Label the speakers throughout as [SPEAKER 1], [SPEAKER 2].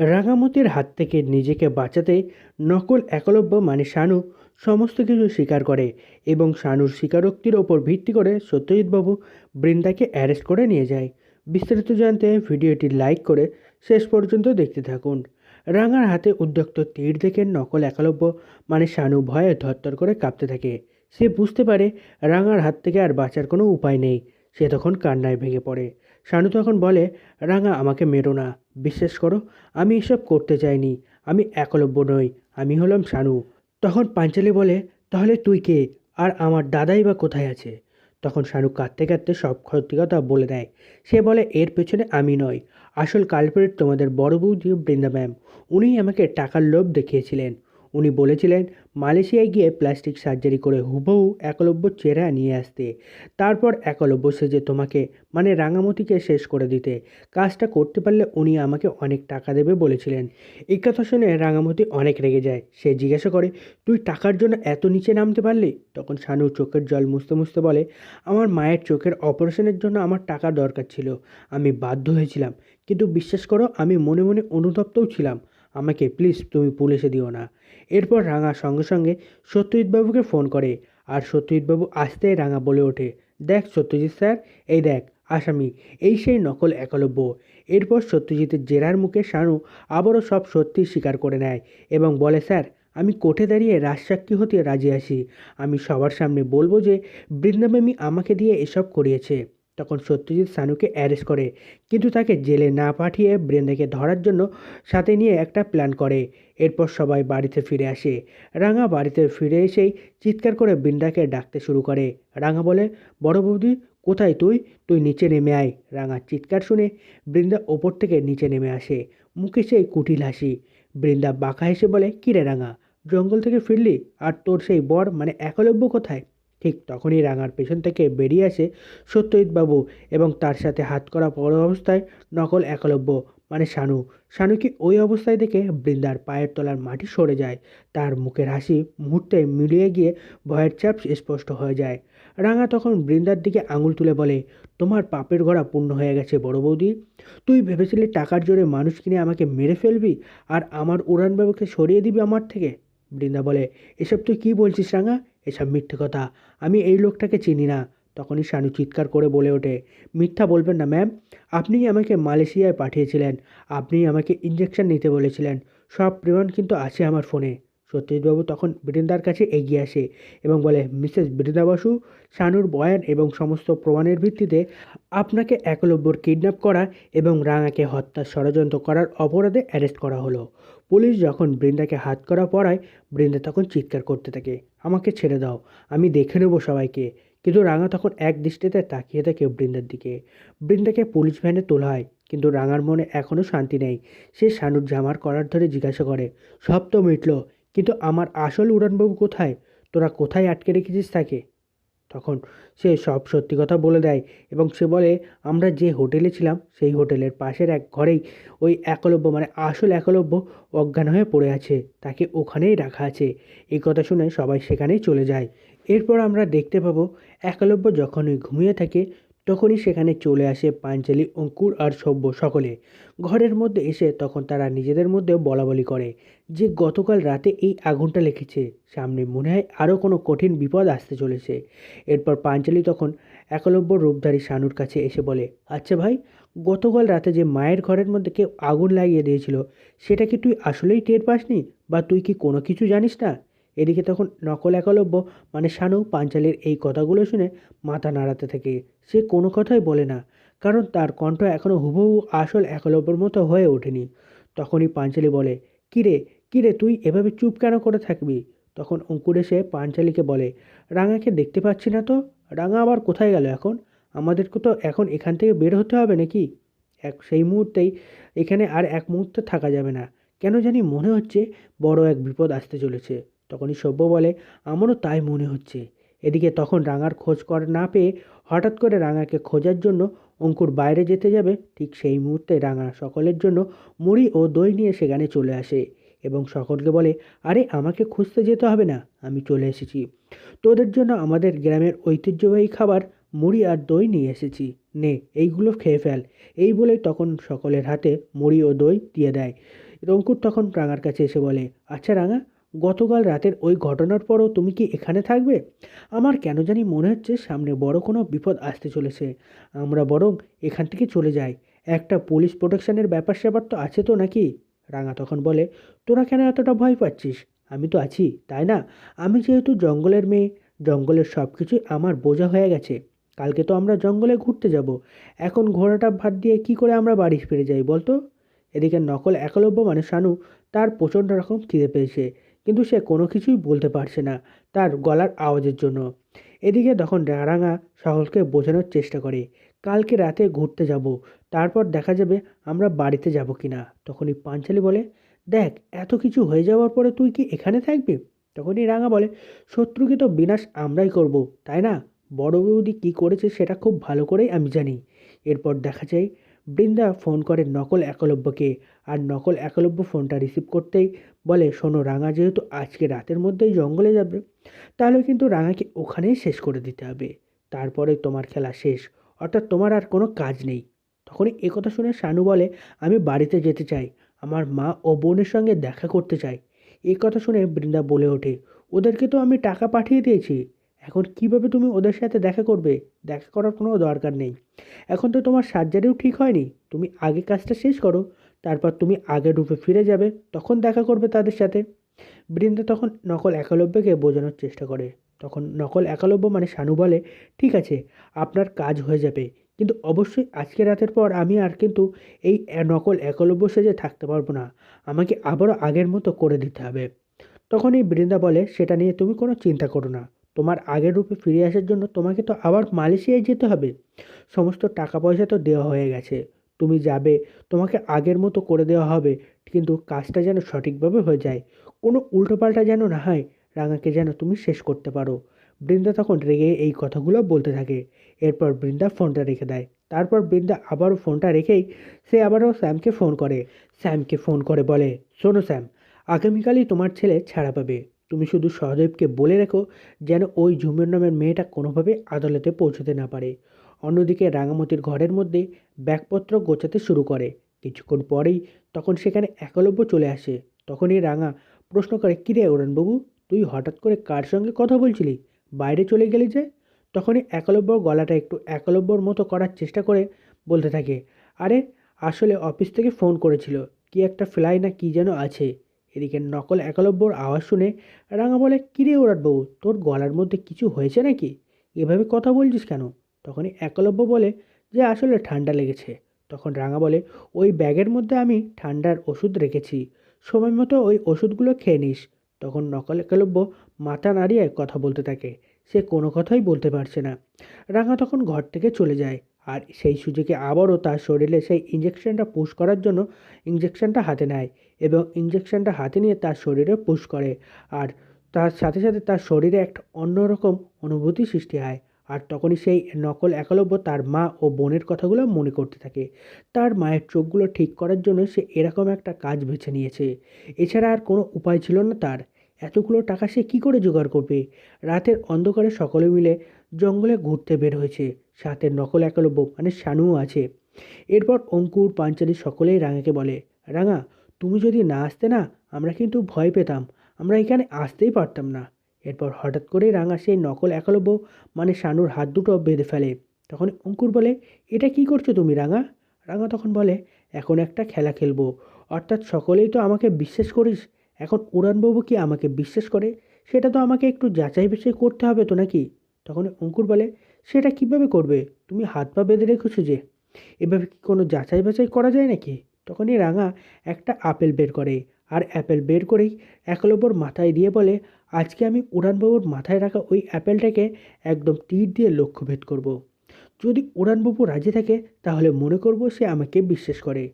[SPEAKER 1] রাঙামতির হাত থেকে নিজেকে বাঁচাতে নকল একলব্য মানে শানু সমস্ত কিছু স্বীকার করে এবং শানুর স্বীকারোক্তির ওপর ভিত্তি করে সত্যজিৎবাবু বৃন্দাকে অ্যারেস্ট করে নিয়ে যায়। বিস্তারিত জানতে ভিডিওটি লাইক করে শেষ পর্যন্ত দেখতে থাকুন। রাঙার হাতে উদ্যক্ত তীর দেখে নকল একলব্য মানে শানু ভয়ে থরথর করে কাঁপতে থাকে। সে বুঝতে পারে রাঙার হাত থেকে আর বাঁচার কোনো উপায় নেই। সে তখন কান্নায় ভেঙে পড়ে। শানু তখন বলে, রাঙা, আমাকে মেরো না। বিশ্বাস করো, আমি এসব করতে চাইনি আমি একলব্য নই, আমি হলাম শানু। তখন পাঞ্চালি বলে, তাহলে তুই কে? আর আমার দাদাই বা কোথায় আছে? তখন শানু কাঁদতে কাঁদতে সব কথা বলে দেয়। সে বলে, এর পেছনে আমি নই। আসল কালপ্রিট তোমাদের বড় বৌদি বৃন্দা ম্যাম। উনিই আমাকে টাকার লোভ দেখিয়েছিলেন। উনি বলেছিলেন, মালয়েশিয়ায় গিয়ে প্লাস্টিক সার্জারি করে হুবহু একলব্য চেহারা নিয়ে আসতে। তারপর একলব্য সেজে তোমাকে মানে রাঙামতিকে শেষ করে দিতে। কাজটা করতে পারলে উনি আমাকে অনেক টাকা দেবে বলেছিলেন। এই কথা শুনে রাঙামতি অনেক রেগে যায়। সে জিজ্ঞাসা করে, তুই টাকার জন্য এত নিচে নামতে পারলি? তখন শানু চোখের জল মুছতে মুছতে বলে, আমার মায়ের চোখের অপারেশনের জন্য আমার টাকা দরকার ছিল। আমি বাধ্য হয়েছিলাম। কিন্তু বিশ্বাস করো, আমি মনে মনে অনুতপ্তও ছিলাম। আমাকে প্লিজ তুমি পুলিশে দিও না। এরপর রাঙা সঙ্গে সঙ্গে সত্যজিৎবাবুকে ফোন করে। আর সত্যজিৎবাবু আসতেই রাঙা বলে ওঠে, দেখ সত্যজিৎ স্যার, এই দেখ, আসামি, এই সেই নকল একলব্য। এরপর সত্যজিতের জেরার মুখে শানু আবারও সব সত্যি স্বীকার করে নেয় এবং বলে, স্যার, আমি কোর্টে দাঁড়িয়ে রাজসাক্ষী হতে রাজি আসি আমি সবার সামনে বলব যে বৃন্দাবামী আমাকে দিয়ে এসব করিয়েছে। তখন সত্যজিৎ সানুকে অ্যারেস্ট করে। কিন্তু তাকে জেলে না পাঠিয়ে বৃন্দাকে ধরার জন্য সাথে নিয়ে একটা প্ল্যান করে। এরপর সবাই বাড়িতে ফিরে আসে। রাঙা বাড়িতে ফিরে এসেই চিৎকার করে বৃন্দাকে ডাকতে শুরু করে। রাঙা বলে, বড় বৌদি, কোথায় তুই? তুই নিচে নেমে আয়। রাঙার চিৎকার শুনে বৃন্দা ওপর থেকে নিচে নেমে আসে। মুখে সেই কুটিল হাসি। বৃন্দা বাঁকা হেসে বলে কিরে রাঙা, জঙ্গল থেকে ফিরলি? আর তোর সেই বর মানে একলব্য কোথায়? ঠিক তখনই রাঙার পেছন থেকে বেরিয়ে আসে সত্যজিৎবাবু এবং তার সাথে হাত করা পর অবস্থায় নকল একলব্য মানে শানু। শানুকে ওই অবস্থায় দেখে বৃন্দার পায়ের তলার মাটি সরে যায়। তার মুখের হাসি মুহূর্তে মিলিয়ে গিয়ে ভয়ের চাপ স্পষ্ট হয়ে যায়। রাঙা তখন বৃন্দার দিকে আঙুল তুলে বলে, তোমার পাপের ঘোড়া পূর্ণ হয়ে গেছে বড় বৌদি। তুই ভেবেছিলি টাকার জোরে মানুষ কিনে আমাকে মেরে ফেলবি আর আমার উড়ানবাবুকে সরিয়ে দিবি আমার থেকে? বৃন্দা বলে, এসব তুই কী বলছিস রাঙা? এসব মিথ্যে কথা। আমি এই লোকটাকে চিনি না। তখনই শানু চিৎকার করে বলে ওঠে, মিথ্যা বলবেন না, ম্যাম। আপনিই আমাকে মালয়েশিয়ায় পাঠিয়েছিলেন। আপনিই আমাকে ইঞ্জেকশন নিতে বলেছিলেন। সব প্রমাণ কিন্তু আছে আমার ফোনে সত্যজিৎবাবু তখন বৃন্দার কাছে এগিয়ে আসে এবং বলে, মিসেস বৃন্দা বসু শানুর বয়ান এবং সমস্ত প্রমাণের ভিত্তিতে আপনাকে একলব্যর কিডন্যাপ করা এবং রাঙাকে হত্যার ষড়যন্ত্র করার অপরাধে অ্যারেস্ট করা হলো। পুলিশ যখন বৃন্দাকে হাত করা পড়ায়, বৃন্দা তখন চিৎকার করতে থাকে, আমাকে ছেড়ে দাও, আমি দেখে নেব সবাইকে। কিন্তু রাঙা তখন এক দৃষ্টিতে তাকিয়ে থাকে বৃন্দার দিকে। বৃন্দাকে পুলিশ ভ্যানে তোলা হয় কিন্তু রাঙার মনে এখনও শান্তি নেই। সে শানুর জামার করার ধরে জিজ্ঞাসা করে, সব তো মিটলো কিন্তু আমার আসল উড়ানবাবু কোথায়? তোরা কোথায় আটকে রেখেছিস তাকে? তখন সে সব সত্যি কথা বলে দেয় এবং সে বলে, আমরা যে হোটেলে ছিলাম, সেই হোটেলের পাশের এক ঘরেই ওই একলব্য মানে আসল একলব্য অজ্ঞান হয়ে পড়ে আছে। তাকে ওখানেই রাখা আছে। এই কথা শুনে সবাই সেখানেই চলে যায়। এরপর আমরা দেখতে পাবো, একলব্য যখনই ঘুমিয়ে থাকে তখনই সেখানে চলে আসে পাঞ্চালি, অঙ্কুর আর সভ্য সকলে। ঘরের মধ্যে এসে তখন তারা নিজেদের মধ্যে বলা বলি করে যে, গতকাল রাতে এই আগুনটা লেগেছে। সামনে মনে হয় আরও কোনো কঠিন বিপদ আসতে চলেছে। এরপর পাঞ্চালি তখন একলব্য রূপধারী শানুর কাছে এসে বলে আচ্ছা ভাই, গতকাল রাতে যে মায়ের ঘরের মধ্যে কেউ আগুন লাগিয়ে দিয়েছিল, সেটা কি তুই আসলেই টের পাসনি? বা তুই কি কোনো কিছু জানিস না? এদিকে তখন নকল একলব্য মানে শানু পাঞ্চালির এই কথাগুলো শুনে মাথা নাড়াতে থাকে। সে কোনো কথাই বলে না, কারণ তার কণ্ঠ এখনও হুবহু আসল একলব্যর মতো হয়ে ওঠেনি। তখনই পাঞ্চালি বলে, কিরে কিরে, তুই এভাবে চুপ কেন করে থাকবি? তখন অঙ্কুর এসে পাঞ্চালিকে বলে, রাঙাকে দেখতে পাচ্ছি না তো? রাঙা আবার কোথায় গেল এখন? আমাদেরকে তো এখন এখান থেকে বের হতে হবে নাকি? এক, সেই মুহূর্তেই এখানে আর এক মুহূর্তে থাকা যাবে না। কেন জানি মনে হচ্ছে বড় এক বিপদ আসতে চলেছে। তখনই সভ্য বলে, আমারও তাই মনে হচ্ছে। এদিকে তখন রাঙার খোঁজ কর, না পেয়ে হঠাৎ করে রাঙাকে খোঁজার জন্য অঙ্কুর বাইরে যেতে যাবে, ঠিক সেই মুহূর্তে রাঙা সকলের জন্য মুড়ি ও দই নিয়ে সেখানে চলে আসে এবং সকলকে বলে, আরে, আমাকে খুঁজতে যেতে হবে না, আমি চলে এসেছি। তোদের জন্য আমাদের গ্রামের ঐতিহ্যবাহী খাবার মুড়ি আর দই নিয়ে এসেছি। নে, এইগুলো খেয়ে ফেল। এই বলে তখন সকলের হাতে মুড়ি ও দই দিয়ে দেয়। রঙ্কুর তখন রাঙার কাছে এসে বলে আচ্ছা রাঙা গতকাল রাতের ওই ঘটনার পরও তুমি কি এখানে থাকবে? আমার কেন জানি মনে হচ্ছে সামনে বড় কোনো বিপদ আসতে চলেছে। আমরা বরং এখান থেকে চলে যাই। একটা পুলিশ প্রোটেকশনের ব্যাপার স্যাপার তো আছে তো নাকি? রাঙা তখন বলে, তোরা কেন এতটা ভয় পাচ্ছিস? আমি তো আছি, তাই না? আমি যেহেতু জঙ্গলের মেয়ে, জঙ্গলের সব কিছুই আমার বোঝা হয়ে গেছে। কালকে তো আমরা জঙ্গলে ঘুরতে যাব। এখন ঘোড়াটা ভাত দিয়ে কি করে আমরা বাড়ি ফিরে যাই বলতো? এদিকে নকল একলব্য মানে শানু তার প্রচণ্ড রকম খিদে পেয়েছে। কিন্তু সে কোনো কিছুই বলতে পারছে না তার গলার আওয়াজের জন্য। এদিকে তখন রাঙা সকলকে বোঝানোর চেষ্টা করে, কালকে রাতে ঘুরতে যাব, তারপর দেখা যাবে আমরা বাড়িতে যাব কি না তখনই পাঞ্চালি বলে, দেখ, এত কিছু হয়ে যাওয়ার পরে তুই কি এখানে থাকবি? তখনই রাঙা বলে, শত্রুকে তো বিনাশ আমরাই করব, তাই না? বড় বৌদি কী করেছে সেটা খুব ভালো করেই আমি জানি। এরপর দেখা যায় বৃন্দা ফোন করে নকল একলব্যকে। আর নকল একলব্য ফোনটা রিসিভ করতেই বলে, শোনো রাঙা, যেহেতু আজকে রাতের মধ্যেই জঙ্গলে যাবে, তাহলে কিন্তু রাঙাকে ওখানেই শেষ করে দিতে হবে। তারপরে তোমার খেলা শেষ, অর্থাৎ তোমার আর কোনো কাজ নেই। তখনই একথা শুনে শানু বলে, আমি বাড়িতে যেতে চাই। আমার মা ও বোনের সঙ্গে দেখা করতে চাই এই কথা শুনে বৃন্দা বলে ওঠে, ওদেরকে তো আমি টাকা পাঠিয়ে দিয়েছি। এখন কীভাবে তুমি ওদের সাথে দেখা করবে? দেখা করার কোনো দরকার নেই। এখন তো তোমার সার্জারিও ঠিক হয়নি। তুমি আগে কাজটা শেষ করো, তারপর তুমি আগের রূপে ফিরে যাবে, তখন দেখা করবে তাদের সাথে। বৃন্দা তখন নকল একালব্যকে বোঝানোর চেষ্টা করে। তখন নকল একালব্য মানে শানু বলে, ঠিক আছে, আপনার কাজ হয়ে যাবে। কিন্তু অবশ্যই আজকে রাতের পর আমি আর কিন্তু এই নকল একলব্য সেজে থাকতে পারব না। আমাকে আবারও আগের মতো করে দিতে হবে। তখন এই বৃন্দা বলে, সেটা নিয়ে তুমি কোনো চিন্তা করো না। তোমার আগের রূপে ফিরে আসার জন্য তোমাকে তো আবার মালয়েশিয়ায় যেতে হবে। সমস্ত টাকা পয়সা তো দেওয়া হয়ে গেছে। তুমি যাবে, তোমাকে আগের মতো করে দেওয়া হবে, কিন্তু কাজটা যেন সঠিকভাবে হয়ে যায়। কোনো উল্টোপাল্টা যেন না হয়, রাঙাকে যেন তুমি শেষ করতে পারো। বৃন্দা তখন রেগে এই কথাগুলো বলতে থাকে। এরপর বৃন্দা ফোনটা রেখে দেয়। তারপর বৃন্দা আবারও ফোনটা রেখেই সে আবারও স্যামকে ফোন করে। স্যামকে ফোন করে বলে, শোনো স্যাম, আগামীকালই তোমার ছেলে ছাড়া পাবে। তুমি শুধু সহদেবকে বলে রেখো যেন ওই ঝুমের নামের মেয়েটা কোনোভাবে আদালতে পৌঁছতে না পারে। অন্যদিকে রাঙামতির ঘরের মধ্যে ব্যাগপত্র গোছাতে শুরু করে। কিছুক্ষণ পরেই তখন সেখানে একলব্য চলে আসে। তখনই রাঙা প্রশ্ন করে কিরে অরুণবাবু তুই হঠাৎ করে কার সঙ্গে কথা বলছিলি? বাইরে চলে গেলি যে? তখনই একলব্য গলাটা একটু একলব্যর মতো করার চেষ্টা করে বলতে থাকে, আরে, আসলে অফিস থেকে ফোন করেছিল। কি একটা ফ্লাই না কি যেন আছে? এদিকে নকল একলব্যর আওয়াজ শুনে রাঙা বলে, কিরে ওরাটবাবু, তোর গলার মধ্যে কিছু হয়েছে নাকি? এভাবে কথা বলছিস কেন? তখনই একলব্য বলে, যে আসলে ঠান্ডা লেগেছে। তখন রাঙা বলে, ওই ব্যাগের মধ্যে আমি ঠান্ডার ওষুধ রেখেছি। সময় মতো ওই ওষুধগুলো খেয়ে নিস। তখন নকল একলব্য মাথা নাড়িয়ে কথা বলতে থাকে। সে কোনো কথাই বলতে পারছে না। রাঙা তখন ঘর থেকে চলে যায়। আর সেই সুযোগে আবারও তার শরীরে সেই ইঞ্জেকশনটা পুশ করার জন্য ইঞ্জেকশনটা হাতে নেয় এবং ইঞ্জেকশনটা হাতে নিয়ে তার শরীরে পুশ করে। আর তার সাথে সাথে তার শরীরে একটা অন্যরকম অনুভূতি সৃষ্টি হয়। আর তখনই সেই নকল একলব্য তার মা ও বোনের কথাগুলো মনে করতে থাকে। তার মায়ের চোখগুলো ঠিক করার জন্য সে এরকম একটা কাজ বেছে নিয়েছে। এছাড়া আর কোনো উপায় ছিল না তার। এতগুলো টাকা সে কী করে জোগাড় করবে? রাতের অন্ধকারে সকলে মিলে জঙ্গলে ঘুরতে বের হয়েছে। সাথে নকল একলব্য মানে শানুও আছে। এরপর অঙ্কুর, পাঞ্চালি সকলেই রাঙাকে বলে, রাঙা, তুমি যদি না আসতে না, আমরা কিন্তু ভয় পেতাম। আমরা এখানে আসতেই পারতাম না। এরপর হঠাৎ করে রাঙা সেই নকল একলব্য মানে শানুর হাত দুটো বেঁধে ফেলে। তখন অঙ্কুর বলে, এটা কি করছ তুমি, রাঙা? রাঙা তখন বলে, এখন একটা খেলা খেলব। অর্থাৎ সকলেই তো আমাকে বিশ্বাস করিস এখন উড়ানবাবু কি আমাকে বিশ্বাস করে? সেটা তো আমাকে একটু যাচাই বাছাই করতে হবে তো নাকি? তখন অঙ্কুর বলে, সেটা কীভাবে করবে? তুমি হাত পা বেঁধে রেখেছো যে। এভাবে কি কোনো যাচাই বাছাই করা যায় নাকি? তখনই রাঙা একটা আপেল বের করে আর অ্যাপেল বের করেই একলব্যর মাথায় দিয়ে বলে, আজকে আমি উড়ানবাবুর মাথায় রাখা ওই অ্যাপেলটাকে একদম তীর দিয়ে লক্ষ্যভেদ করব। যদি উড়ানবাবু রাজি থাকে, তাহলে মনে করব সে আমাকে বিশ্বাস করে।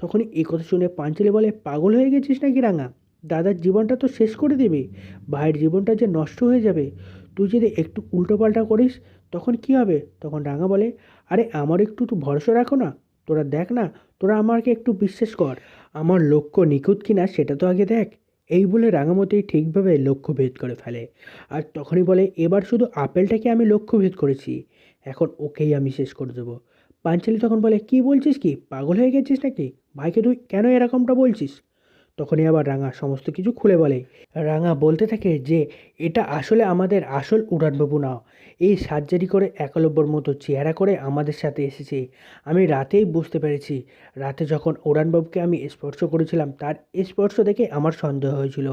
[SPEAKER 1] তখনই এই কথা শুনে পাঞ্চালি বলে, পাগল হয়ে গেছিস নাকি রাঙা? দাদার জীবনটা তো শেষ করে দেবে। ভাইয়ের জীবনটা যে নষ্ট হয়ে যাবে। তুই যদি একটু উল্টোপাল্টা করিস, তখন কি হবে? তখন রাঙা বলে, আরে, আমার একটু তো ভরসা রাখো না। তোরা দেখ না, তোরা আমাকে একটু বিশ্বাস কর। আমার লক্ষ্য নিখুঁত কিনা সেটা তো আগে দেখ। এই বলে রাঙামতি ঠিকভাবে লক্ষ্য ভেদ করে ফেলে। আর তখনই বলে, এবার শুধু আপেলটাকে আমি লক্ষ্য ভেদ করেছি। এখন ওকেই আমি শেষ করে দেবো। পাঞ্চালি তখন বলে, কি বলছিস কি? পাগল হয়ে গেছিস নাকি? ভাইকে তুই কেন এরকমটা বলছিস? তখনই আবার রাঙা সমস্ত কিছু খুলে বলে। রাঙা বলতে থাকে যে, এটা আসলে আমাদের আসল উড়ানবাবু না এই সার্জারি করে একলব্যর মতো চেহারা করে আমাদের সাথে এসেছে। আমি রাতেই বুঝতে পেরেছি। রাতে যখন উড়ানবাবুকে আমি স্পর্শ করেছিলাম, তার স্পর্শ দেখে আমার সন্দেহ হয়েছিল।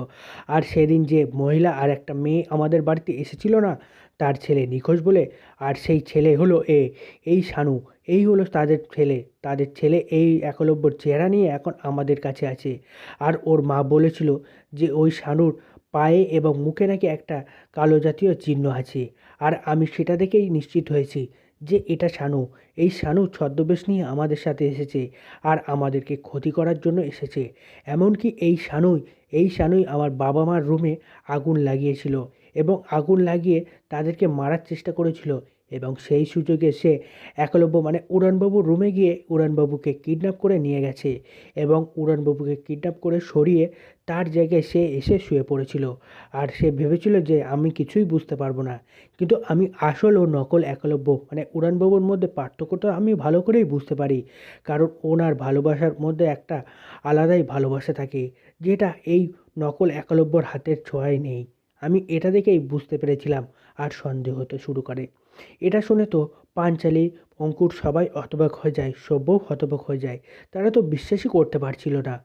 [SPEAKER 1] আর সেদিন যে মহিলা আর একটা মেয়ে আমাদের বাড়িতে এসেছিল না তার ছেলে নিখোঁজ বলে, আর সেই ছেলে হলো এ। এই শানু, এই হলো তাদের ছেলে। তাদের ছেলে এই একলব্যর চেহারা নিয়ে এখন আমাদের কাছে আছে। আর ওর মা বলেছিল যে, ওই শানুর পায়ে এবং মুখে নাকি একটা কালো জাতীয় চিহ্ন আছে। আর আমি সেটা দেখেই নিশ্চিত হয়েছি যে, এটা শানু। এই শানু ছদ্মবেশ নিয়ে আমাদের সাথে এসেছে আর আমাদেরকে ক্ষতি করার জন্য এসেছে। এমনকি এই শানুই এই শানুই আমার বাবা মার রুমে আগুন লাগিয়েছিল। এবং আগুন লাগিয়ে তাদেরকে মারার চেষ্টা করেছিল। এবং সেই সুযোগে সে একলব্য মানে উড়ানবাবুর রুমে গিয়ে উড়ানবাবুকে কিডন্যাপ করে নিয়ে গেছে এবং উড়ানবাবুকে কিডন্যাপ করে সরিয়ে তার জায়গায় সে এসে শুয়ে পড়েছিল। আর সে ভেবেছিল যে আমি কিছুই বুঝতে পারব না। কিন্তু আমি আসল ও নকল একলব্য মানে উড়ানবাবুর মধ্যে পার্থক্যটা আমি ভালো করেই বুঝতে পারি। কারণ ওনার ভালোবাসার মধ্যে একটা আলাদাই ভালোবাসা থাকে, যেটা এই নকল একলব্যর হাতের ছোঁয়ায় নেই। আমি এটা দেখেই বুঝতে পেরেছিলাম আর সন্দেহ হতে শুরু করে। এটা শুনে তো পাঞ্চালি, অঙ্কুর সবাই হতবাক হয়ে যায় সভ্যও হতবাক হয়ে যায়। তারা তো বিশ্বাসই করতে পারছিল না।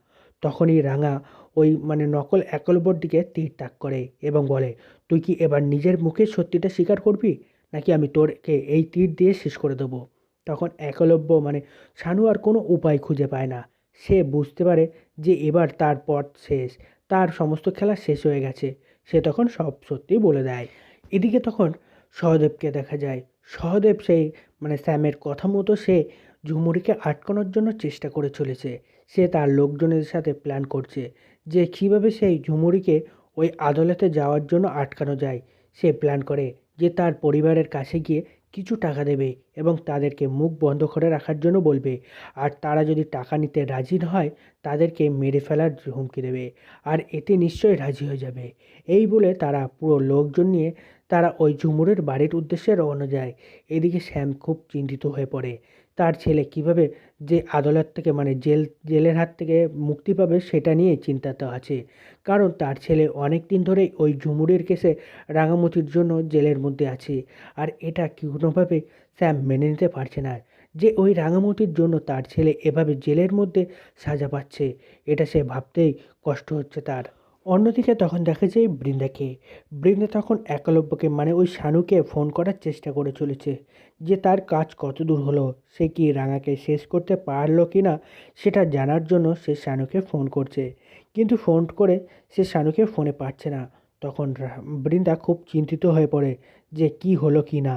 [SPEAKER 1] তখনই রাঙা ওই মানে নকল একলব্যর দিকে তীর তাক করে এবং বলে, তুই কি এবার নিজের মুখে সত্যিটা স্বীকার করবি? নাকি আমি তোরকে এই তীর দিয়ে শেষ করে দেবো? তখন একলব্য মানে শানু আর কোনো উপায় খুঁজে পায় না। সে বুঝতে পারে যে এবার তার পথ শেষ, তার সমস্ত খেলা শেষ হয়ে গেছে। সে তখন সব সত্যি বলে দেয়। এদিকে তখন সহদেবকে দেখা যায়। সহদেব সেই মানে স্যামের কথা মতো সে ঝুমুরিকে আটকানোর জন্য চেষ্টা করে চলেছে। সে তার লোকজনের সাথে প্ল্যান করছে যে কীভাবে সেই ঝুমুরিকে ওই আদালতে যাওয়ার জন্য আটকানো যায়। সে প্ল্যান করে যে তার পরিবারের কাছে গিয়ে কিছু টাকা দেবে এবং তাদেরকে মুখ বন্ধ করে রাখার জন্য বলবে। আর তারা যদি টাকা নিতে রাজি হয়, তাদেরকে মেরে ফেলার হুমকি দেবে। আর এতে নিশ্চয়ই রাজি হয়ে যাবে। এই বলে তারা পুরো লোকজন নিয়ে তারা ওই ঝুমুরের বাড়ির উদ্দেশ্যে রওনা যায় এদিকে শ্যাম খুব চিন্তিত হয়ে পড়ে। তার ছেলে কীভাবে যে আদালত থেকে মানে জেল, জেলের হাত থেকে মুক্তি পাবে সেটা নিয়ে চিন্তাতে আছে। কারণ তার ছেলে অনেক দিন ধরেই ওই ঝুমুরের কেসে রাঙামতির জন্য জেলের মধ্যে আছে। আর এটা কোনোভাবে স্যাম মেনে নিতে পারছে না যে ওই রাঙামতির জন্য তার ছেলে এভাবে জেলের মধ্যে সাজা পাচ্ছে। এটা সে ভাবতেই কষ্ট হচ্ছে তার। অন্যদিকে তখন দেখা যায় বৃন্দাকে। বৃন্দা তখন একলব্যকে মানে ওই শানুকে ফোন করার চেষ্টা করে চলেছে যে তার কাজ কত দূর হলো, সে কি রাঙাকে শেষ করতে পারল কি না সেটা জানার জন্য সে শানুকে ফোন করছে। কিন্তু ফোন করে সে শানুকে ফোনে পাচ্ছে না। তখন বৃন্দা খুব চিন্তিত হয়ে পড়ে যে কি হলো কি না।